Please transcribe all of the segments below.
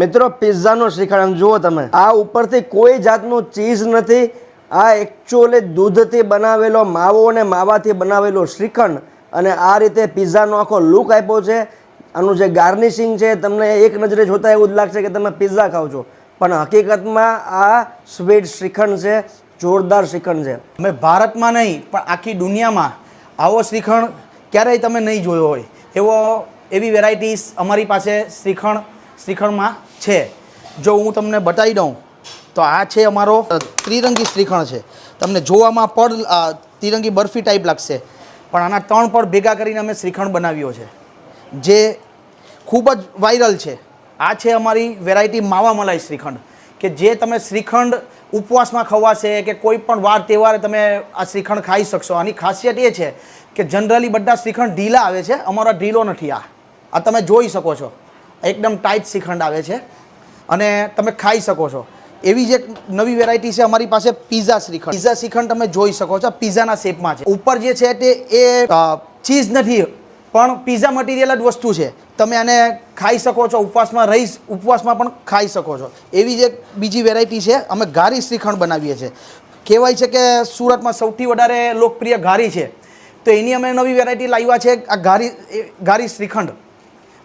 મિત્રો પિઝાનો શ્રીખંડ જુઓ તમે. આ ઉપરથી કોઈ જાતનું ચીઝ નથી. આ એકચ્યુઅલી દૂધથી બનાવેલો માવો અને માવાથી બનાવેલો શ્રીખંડ. અને આ રીતે પિઝાનો આખો લુક આપ્યો છે. આનું જે ગાર્નિશિંગ છે, તમને એક નજરે જોતા એવું જ લાગશે કે તમે પિઝા ખાવ છો. પણ હકીકતમાં આ સ્વીટ શ્રીખંડ છે, જોરદાર શ્રીખંડ છે. અમે ભારતમાં નહીં, પણ આખી દુનિયામાં આવો શ્રીખંડ ક્યારેય તમે નહીં જોયો હોય. એવો એવી વેરાયટીસ અમારી પાસે શ્રીખંડ, શ્રીખંડમાં છે. જો હું તમને બતાવી દઉં, તો આ છે અમારો ત્રિરંગી શ્રીખંડ છે. તમને જોવામાં પડ ત્રિરંગી બરફી ટાઈપ લાગશે. પણ આના ત્રણ પડ ભેગા કરીને અમે શ્રીખંડ બનાવ્યો છે. જે ખૂબ જ વાયરલ છે. આ છે અમારી વેરાયટી માવા મલાઈ શ્રીખંડ. કે જે તમે શ્રીખંડ ઉપવાસમાં ખવાશે કે કોઈ પણ વાર તહેવારે તમે આ શ્રીખંડ ખાઈ શકશો. આની ખાસિયત એ છે કે જનરલી બધા શ્રીખંડ ઢીલા આવે છે. અમારા ઢીલો નથી આ. આ તમે જોઈ શકો છો. એકદમ ટાઈટ શ્રીખંડ આવે છે. અને તમે ખાઈ શકો છો. એવી જે નવી વેરાયટી છે અમારી પાસે પીઝા શ્રીખંડ. પીઝા શ્રીખંડ તમે જોઈ શકો છો પીઝાના શેપમાં છે. ઉપર જે છે તે એ ચીઝ નથી, પણ પીઝા મટીરિયલ જ વસ્તુ છે. તમે આને ખાઈ શકો છો, ઉપવાસમાં રહી ઉપવાસમાં પણ ખાઈ શકો છો. એવી જે બીજી વેરાયટી છે, અમે ઘારી શ્રીખંડ બનાવીએ છીએ. કહેવાય છે કે સુરતમાં સૌથી વધારે લોકપ્રિય ઘારી છે. તો એની અમે નવી વેરાયટી લાવ્યા છે, આ ઘારી ઘારી શ્રીખંડ.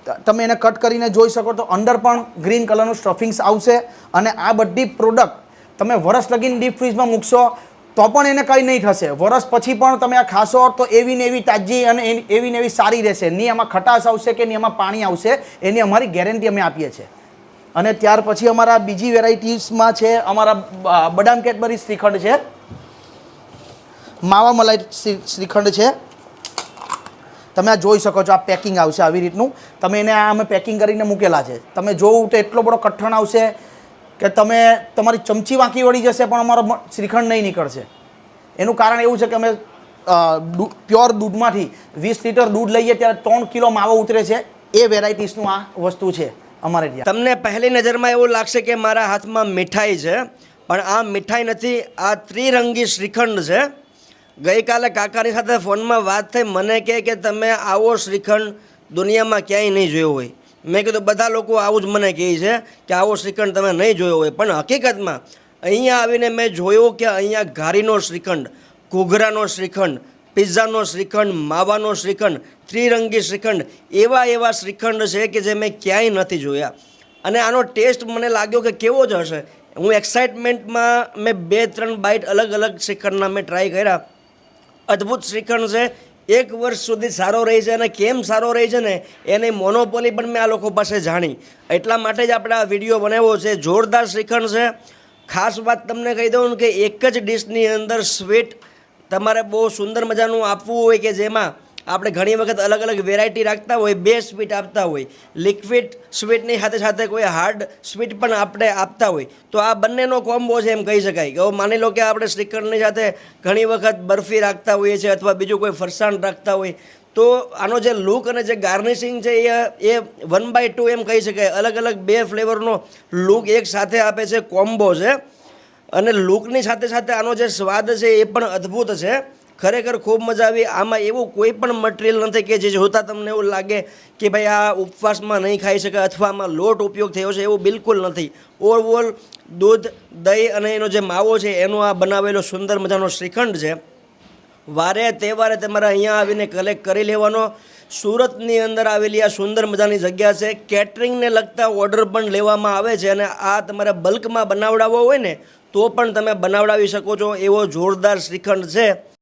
તમે એને કટ કરીને જોઈ શકો તો અંદર પણ ગ્રીન કલરનું સ્ટફિંગ્સ આવશે અને આ બધી પ્રોડક્ટ તમે વરસ લગીને ડીપ ફ્રીજમાં મૂકશો તો પણ એને કંઈ નહીં થશે. વરસ પછી પણ તમે આ ખાશો તો એવી ને એવી તાજી અને એવી ને એવી સારી રહેશે. ની એમાં ખટાશ આવશે કે ની એમાં પાણી આવશે, એની અમારી ગેરંટી અમે આપીએ છીએ. અને ત્યાર પછી અમારા બીજી વેરાયટીઝમાં છે અમારા બદામ કેટબરી શ્રીખંડ છે, માવા મલાઈ શ્રી- શ્રીખંડ છે તમે આ જોઈ શકો છો આ પેકિંગ આવશે આવી રીતનું. તમે એને આ અમે પેકિંગ કરીને મૂકેલા છે. તમે જોવું તો એટલો બધો કઠણ આવશે કે તમે તમારી ચમચી વાંકી વળી જશે, પણ અમારો શ્રીખંડ નહીં નીકળશે. એનું કારણ એવું છે કે અમે પ્યોર દૂધમાંથી વીસ લીટર દૂધ લઈએ ત્યારે ત્રણ કિલો માવો ઉતરે છે. એ વેરાયટીસનું આ વસ્તુ છે અમારે ત્યાં. તમને પહેલી નજરમાં એવું લાગશે કે મારા હાથમાં મીઠાઈ છે, પણ આ મીઠાઈ નથી, આ ત્રિરંગી શ્રીખંડ છે. ગઈકાલે કાકાની સાથે ફોનમાં વાત થઈ, મને કહે કે તમે આવો શ્રીખંડ દુનિયામાં ક્યાંય નહીં જોયો હોય. મેં કીધું, બધા લોકો આવું જ મને કહે છે કે આવો શ્રીખંડ તમે નહીં જોયો હોય. પણ હકીકતમાં, અહીંયા આવીને મેં જોયું કે અહીંયા ઘારીનો શ્રીખંડ, ઘૂઘરાનો શ્રીખંડ, પિઝાનો શ્રીખંડ, માવાનો શ્રીખંડ, ત્રિરંગી શ્રીખંડ, એવા એવા શ્રીખંડ છે કે જે મેં ક્યાંય નથી જોયા. અને આનો ટેસ્ટ મને લાગ્યો કે કેવો જ હશે. હું એક્સાઇટમેન્ટમાં મેં બે ત્રણ બાઇટ અલગ અલગ શ્રીખંડના મેં ટ્રાય કર્યા. અદ્ભુત શ્રીખંડ છે. એક વર્ષ સુધી સારો રહે છે અને કેમ સારો રહે છે ને, એની મોનોપોલી પણ મેં આ લોકો પાસે જાણી. એટલા માટે જ આપણે આ વીડિયો બનાવ્યો છે. જોરદાર શ્રીખંડ છે. ખાસ વાત તમને કહી દઉં કે એક જ ડિશની અંદર સ્વીટ તમારે બહુ સુંદર મજાનું આપવું હોય કે જેમાં આપણે ઘણી વખત અલગ અલગ વેરાયટી રાખતા હોય, બે સ્વીટ આપતા હોય. લિક્વિડ સ્વીટની સાથે સાથે કોઈ હાર્ડ સ્વીટ પણ આપણે આપતા હોય. તો આ બંનેનો કોમ્બો છે એમ કહી શકાય. કે માની લો કે આપણે શ્રીખંડની સાથે ઘણી વખત બરફી રાખતા હોઈએ છીએ અથવા બીજું કોઈ ફરસાણ રાખતા હોય, તો આનો જે લુક અને જે ગાર્નિશિંગ છે એ એ વન બાય ટુ એમ કહી શકાય. અલગ અલગ બે ફ્લેવરનો લુક એક સાથે આપે છે કોમ્બો છે. અને લુકની સાથે સાથે આનો જે સ્વાદ છે એ પણ અદ્ભુત છે. ખરેખર ખૂબ મજા આવી. આમાં એવું કોઈ પણ મટીરિયલ નથી કે જે જોતાં તમને એવું લાગે કે ભાઈ આ ઉપવાસમાં નહીં ખાઈ શકે અથવા આમાં લોટ ઉપયોગ થયો છે એવું બિલકુલ નથી. ઓવરઓલ દૂધ, દહીં અને એનો જે માવો છે એનો આ બનાવેલો સુંદર મજાનો શ્રીખંડ છે. વારે તહેવારે તમારે અહીંયા આવીને કલેક્ટ કરી લેવાનો. સુરતની અંદર આવેલી આ સુંદર મજાની જગ્યા છે. કેટરિંગને લગતા ઓર્ડર પણ લેવામાં આવે છે અને આ તમારે બલ્કમાં બનાવડાવવો હોય ને તો પણ તમે બનાવડાવી શકો છો. એવો જોરદાર શ્રીખંડ છે.